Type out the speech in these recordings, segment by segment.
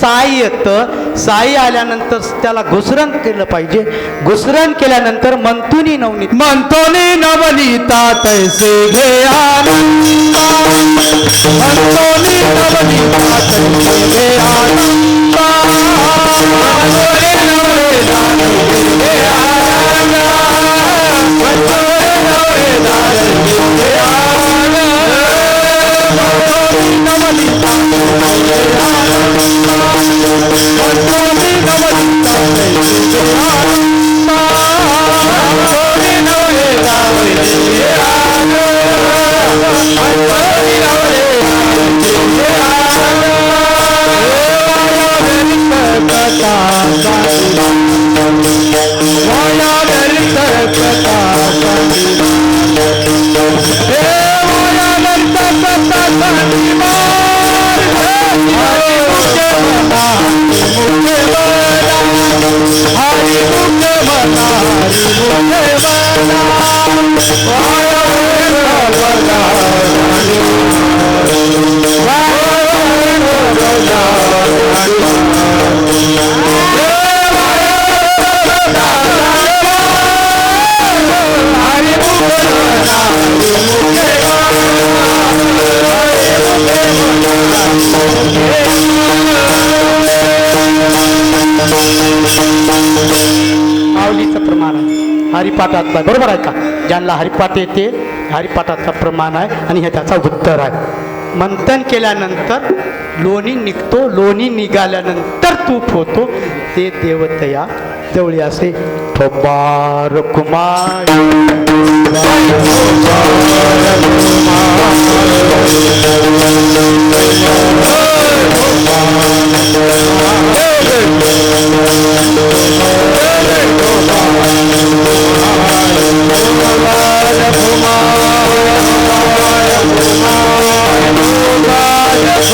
साई येतं. साई आल्यानंतर त्याला घुसरण केलं पाहिजे. घुसरण केल्यानंतर मंतुनी नवनीत. मंतोनी नवनीता तैसे घे मंतोनी नवनीता तैसे घे आनंदा. नवनीता तैसे घे आनंदा. कथा वाया व्यर्थ कथा हे वाया मना मना मना मना माऊलीचं प्रमाण आहे. हरिपाठात बरोबर आहे का? ज्यांना हरिपाठ येते हरिपाठाचं प्रमाण आहे आणि हे त्याचा उत्तर आहे. मंथन केल्यानंतर लोणी निघतो लोणी निघाल्यानंतर तूप होतो. ते देवतया जवळी असे ठोबार कुमार. Oh, my God.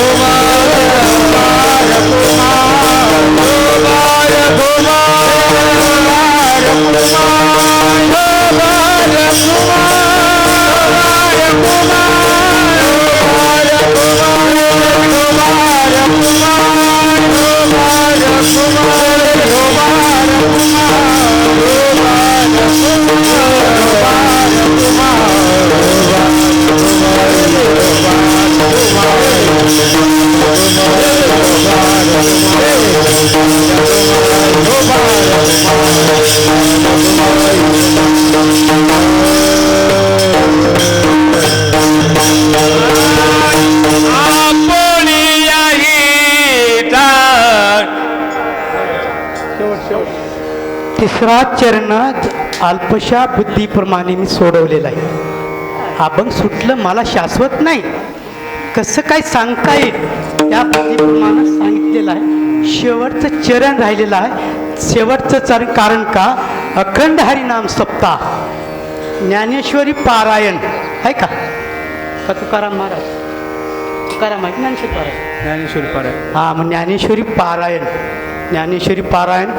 तिसरा चरण अल्पशा बुद्धीप्रमाणे मी सोडवलेला आहे. अभंग सुटलं मला शाश्वत नाही. कसं काय सांगता येईल? त्या बुद्धीप्रमाणे सांगितलेलं आहे. शेवटचं चरण राहिलेलं आहे. शेवटचं चरण कारण का? अखंड हरिनाम सप्ताह. ज्ञानेश्वरी पारायण. आहे का? का तुकाराम महाराज. तुकाराम आहे ज्ञानेश्वरी पारायण? ज्ञानेश्वरी पाराय हा मग ज्ञानेश्वरी पारायण. ज्ञानेश्वरी पारायण.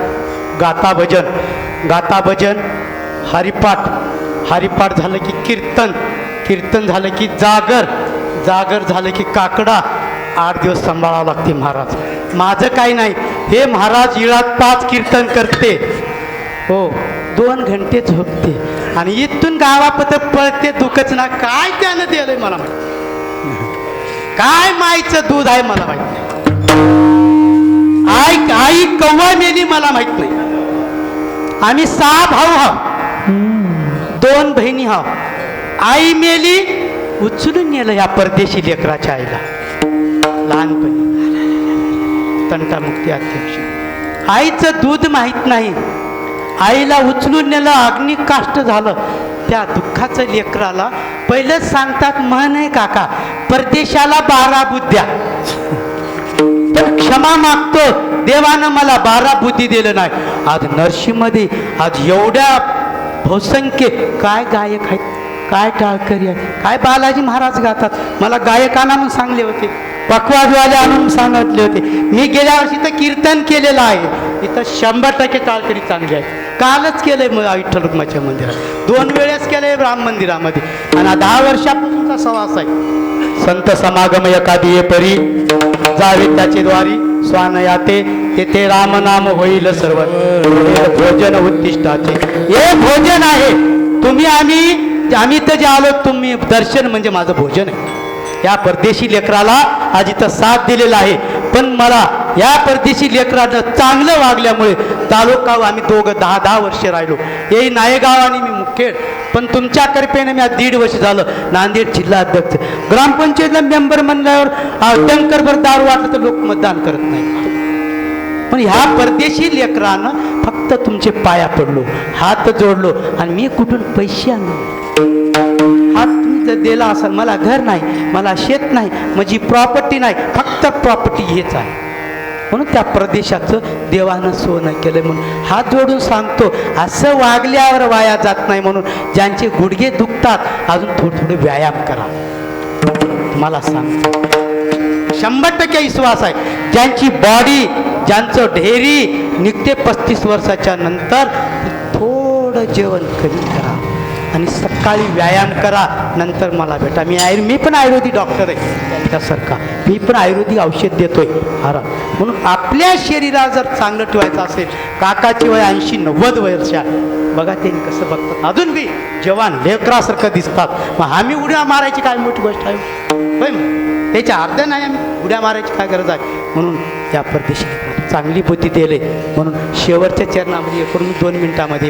गाता भजन गाता भजन हरिपाठ. हरिपाठ झालं की कीर्तन कीर्तन झालं की जागर जागर झालं की काकडा. आठ दिवस सांभाळावं लागते महाराज. माझं काही नाही. हे महाराज इळात पाच कीर्तन करते. हो दोन घंटे झोपते. आणि इथून गावापत पळते दुखच ना. काय त्यानं दिलंय मला माहिती काय माईचं दूध आहे मला माहीत नाही. आई आई कव्वा मेली मला माहीत नाही. आम्ही सहा भाऊ हा. दोन बहिणी हा. आई मेली उचलून नेलं या परदेशी लेकराच्या आईला. लहानपणी. तंटामुक्ती अध्यक्ष. आईचं दूध माहीत नाही. आईला उचलून नेलं अग्निकाष्ट झालं. त्या दुःखाचं लेकराला पहिलंच सांगतात म्हण आहे काका परदेशाला बारा बुद्ध्या. तर क्षमा मागतो. देवानं मला बारा बुद्धी दिलं नाही. आज नरशीमध्ये आज एवढ्या बहुसंख्य काय गायक आहेत काय टाळकरी आहेत काय बालाजी महाराज गातात. मला गायकांना आणून सांगले होते पकवाजवाले आणून सांगितले होते. मी गेल्या वर्षी तर कीर्तन केलेलं आहे. इथं शंभर टक्के टाळकरी चांगली आहे कालच केलंय मग विठ्ठल रुक्माच्या मंदिरात. दोन वेळेस केलंय राम मंदिरामध्ये. आणि दहा वर्षापासूनचा सवास आहे. संत समागम एखादी परी जावी त्याचे द्वारी स्वान याते तेथे रामनाम होईल सर्व. भोजन उद्दिष्टाचे हे भोजन आहे. तुम्ही आम्ही आम्ही तर जे आलो तुम्ही दर्शन म्हणजे माझं भोजन आहे. या परदेशी लेकराला आज इथं साथ दिलेला आहे. पण मला या परदेशी लेकरानं चांगलं वागल्यामुळे तालुका आम्ही दोघं दहा दहा वर्ष राहिलो. हे नायगाव आणि मी मुखेड. पण तुमच्या कृपेने मी आज दीड वर्ष झालं नांदेड जिल्हा अध्यक्ष. ग्रामपंचायतला मेंबर म्हणल्यावर टंकरभर दारू वाटलं तर लोक मतदान करत नाही पण ह्या परदेशी लेकरानं फक्त तुमचे पाया पडलो हात जोडलो आणि मी कुठून पैसे आणलो? हात तुम्ही जर दिला असाल मला घर नाही मला शेत नाही माझी प्रॉपर्टी नाही फक्त प्रॉपर्टी हेच आहे. म्हणून त्या प्रदेशाचं देवानं सोनं केलं म्हणून. हात जोडून सांगतो असं वागल्यावर वाया जात नाही म्हणून. ज्यांचे गुडघे दुखतात अजून थोडे थोडे व्यायाम करा. मला सांग शंभर टक्के विश्वास आहे. ज्यांची बॉडी ज्यांचं ढेरी निघते पस्तीस वर्षाच्या नंतर थोडं जेवण कमी करा. आणि सकाळी व्यायाम करा नंतर मला भेटा. मी आयुर् मी पण आयुर्वेदिक डॉक्टर आहे. त्यांच्यासारखा मी पण आयुर्वेदिक औषध देतोय. हारा म्हणून आपल्या शरीराला जर चांगलं ठेवायचं असेल काकाची वय ऐंशी नव्वद वर्षा बघा त्यांनी कसं बघतात. अजून बी जवान लेकरासारखं दिसतात. मग आम्ही उड्या मारायची काय मोठी गोष्ट आहे? होय त्याच्या अर्ध्या नाही आम्ही. उड्या मारायची काय गरज आहे? म्हणून त्या परदेशी चांगली बुद्धी दिले. म्हणून शेवटच्या चरणामध्ये करून दोन मिनिटामध्ये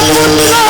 कन्या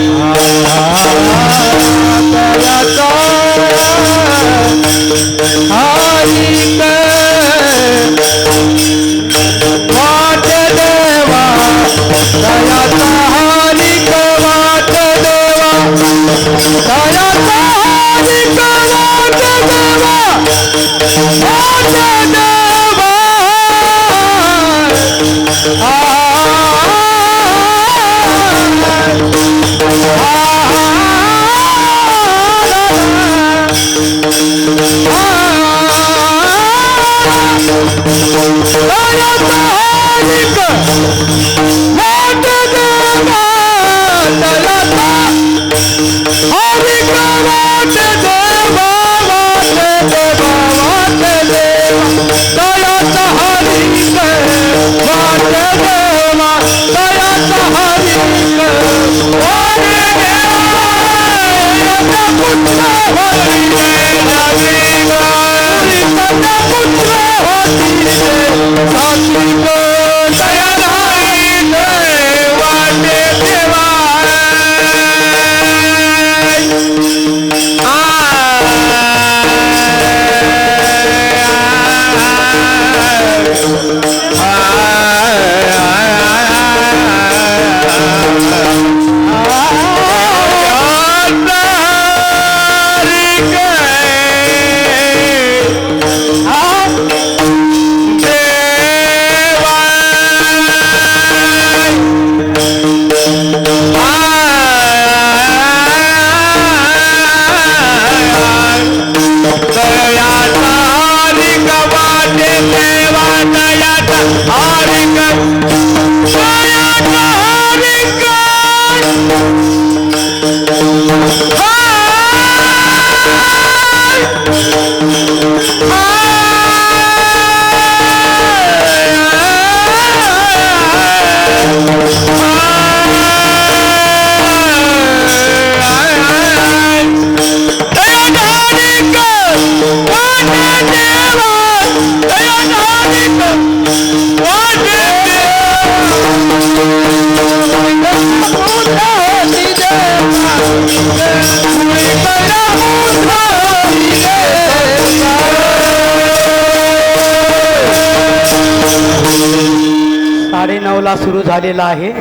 साडेनऊला सुरू झालेला आहे.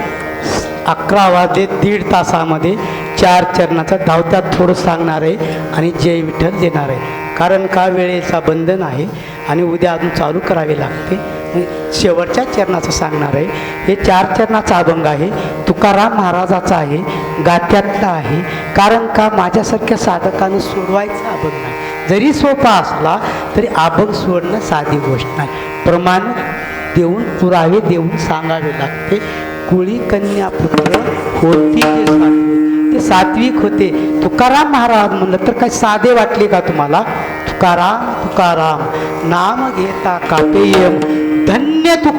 अकरा वाजले दीड तासामध्ये चार चरणाचं धावत्यात थोडं सांगणार आहे आणि जय विठ्ठल देणार आहे. कारण का वेळेचा बंधन आहे आणि उद्या अजून चालू करावे लागते. शेवटच्या चरणाचं सांगणार आहे. हे चार चरणाचा अभंग आहे. तुकाराम महाराजाचा आहे. गात्यातला आहे. कारण का माझ्यासारख्या साधकानं सोडवायचा अभंग नाही. जरी सोपा असला तरी अभंग सोडणं साधी गोष्ट नाही. प्रमाण देऊन पुरावे देऊन सांगावे लागते. कुळी कन्या पुत्र होती ते सात्विक ते सात्विक होते. तुकाराम महाराज म्हणलं तर काय साधे वाटले का तुम्हाला? तुकाराम तुकाराम नाम घेता कापेयम धन्य तुक